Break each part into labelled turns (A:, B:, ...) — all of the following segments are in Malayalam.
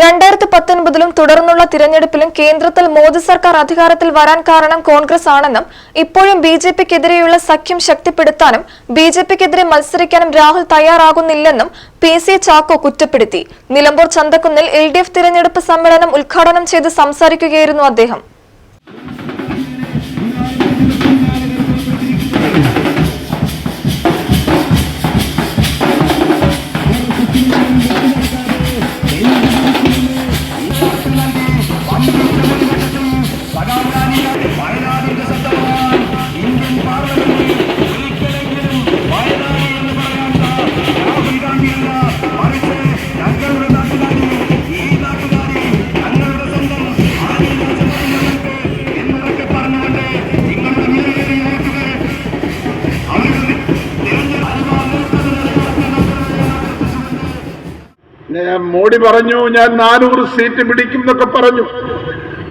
A: രണ്ടായിരത്തി പത്തൊൻപതിലും തുടർന്നുള്ള തിരഞ്ഞെടുപ്പിലും കേന്ദ്രത്തിൽ മോദി സർക്കാർ അധികാരത്തിൽ വരാൻ കാരണം കോൺഗ്രസ് ആണെന്നും ഇപ്പോഴും ബി ജെ പിക്കെതിരെയുള്ള സഖ്യം ശക്തിപ്പെടുത്താനും ബി ജെ പിക്കെതിരെ മത്സരിക്കാനും രാഹുൽ തയ്യാറാകുന്നില്ലെന്നും പി സി ചാക്കോ കുറ്റപ്പെടുത്തി. നിലമ്പൂർ ചന്തക്കുന്നിൽ എൽ ഡി എഫ് തിരഞ്ഞെടുപ്പ് സമ്മേളനം ഉദ്ഘാടനം ചെയ്ത് സംസാരിക്കുകയായിരുന്നു അദ്ദേഹം.
B: മോഡി പറഞ്ഞു ഞാൻ നാനൂറ് സീറ്റ് പിടിക്കും എന്നൊക്കെ പറഞ്ഞു.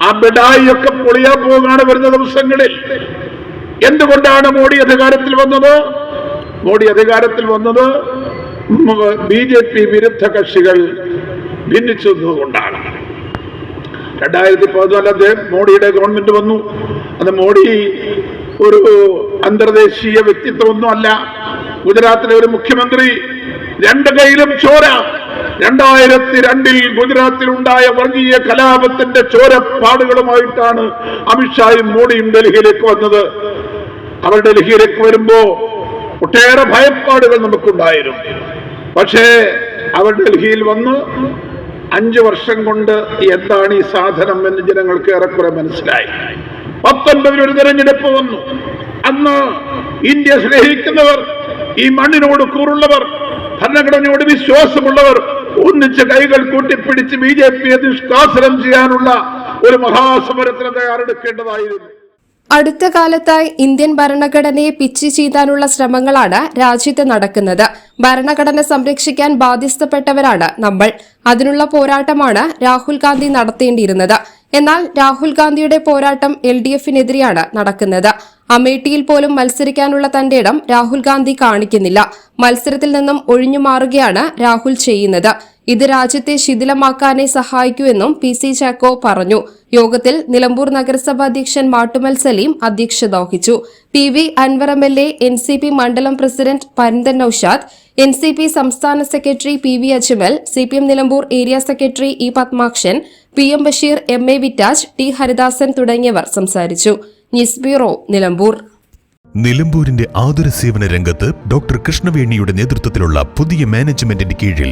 B: ആ ബിഡായി ഒക്കെ പൊളിയാൻ പോകാണ് വരുന്ന ദിവസങ്ങളിൽ. എന്തുകൊണ്ടാണ് മോഡി അധികാരത്തിൽ വന്നത്? മോഡി അധികാരത്തിൽ വന്നത് ബി ജെ പി വിരുദ്ധ കക്ഷികൾ ഭിന്നിച്ചതുകൊണ്ടാണ് രണ്ടായിരത്തി പതിനാല് അദ്ദേഹം മോഡിയുടെ ഗവൺമെന്റ് വന്നു. അത് മോഡി ഒരു അന്തർദേശീയ വ്യക്തിത്വമൊന്നും അല്ല ഗുജറാത്തിലെ ഒരു മുഖ്യമന്ത്രി രണ്ട് കൈയിലും ചോര. രണ്ടായിരത്തി രണ്ടിൽ ഗുജറാത്തിൽ ഉണ്ടായ വർഗീയ കലാപത്തിന്റെ ചോരപ്പാടുകളുമായിട്ടാണ് അമിത്ഷായും മോഡിയും ഡൽഹിയിലേക്ക് വന്നത്. അവർ ഡൽഹിയിലേക്ക് വരുമ്പോ ഒട്ടേറെ ഭയപ്പാടുകൾ നമുക്കുണ്ടായിരുന്നു. പക്ഷേ അവർ ഡൽഹിയിൽ വന്ന്. അഞ്ച് വർഷം കൊണ്ട് എന്താണ് ഈ സാധനം എന്ന് ജനങ്ങൾക്ക് ഏറെക്കുറെ മനസ്സിലായി. പത്തൊൻപതിൽ ഒരു തെരഞ്ഞെടുപ്പ് വന്നു. അന്ന് ഇന്ത്യ സ്നേഹിക്കുന്നവർ ഈ മണ്ണിനോട് കൂറുള്ളവർ ഭരണഘടനയോട് വിശ്വാസമുള്ളവർ ഒന്നിച്ച് കൈകൾ കൂട്ടിപ്പിടിച്ച് ബി ജെ പിയെ നിഷ്കാസനം ചെയ്യാനുള്ള ഒരു മഹാസമരത്തിന് തയ്യാറെടുക്കേണ്ടതായിരുന്നു.
C: അടുത്ത കാലത്തായി ഇന്ത്യൻ ഭരണഘടനയെ പിച്ച് ചെയ്താനുള്ള ശ്രമങ്ങളാണ് രാജ്യത്ത് നടക്കുന്നത്. ഭരണഘടന സംരക്ഷിക്കാൻ ബാധ്യസ്ഥപ്പെട്ടവരാണ് നമ്മൾ. അതിനുള്ള പോരാട്ടമാണ് രാഹുൽ ഗാന്ധി നടത്തേണ്ടിയിരുന്നത്. എന്നാൽ രാഹുൽ ഗാന്ധിയുടെ പോരാട്ടം എൽ ഡി എഫിനെതിരെയാണ് നടക്കുന്നത്. അമേഠിയിൽ പോലും മത്സരിക്കാനുള്ള തന്റെ ഇടം രാഹുൽ ഗാന്ധി കാണിക്കുന്നില്ല. മത്സരത്തിൽ നിന്നും ഒഴിഞ്ഞു മാറുകയാണ് രാഹുൽ ചെയ്യുന്നത്. ഇത് രാജ്യത്തെ ശിഥിലമാക്കാനേ സഹായിക്കൂവെന്നും പി സി ചാക്കോ പറഞ്ഞു. യോഗത്തിൽ നിലമ്പൂർ നഗരസഭാ അധ്യക്ഷൻ മാട്ടുമൽ സലീം അധ്യക്ഷത വഹിച്ചു. P V Anvar M L A N C P മണ്ഡലം president Paranthan Naushad N C P സംസ്ഥാന secretary P V Ajmal C P M Nilambur area secretary E Padmakshan P M Basheer M A Vittaj T Haridasan തുടങ്ങിയവർ സംസാരിച്ചു. News bureau Nilambur.
D: നിലമ്പൂരിന്റെ ആതുര സേവന രംഗത്ത് ഡോക്ടർ കൃഷ്ണവേണിയുടെ നേതൃത്വത്തിലുള്ള പുതിയ മാനേജ്മെന്റിന്റെ കീഴിൽ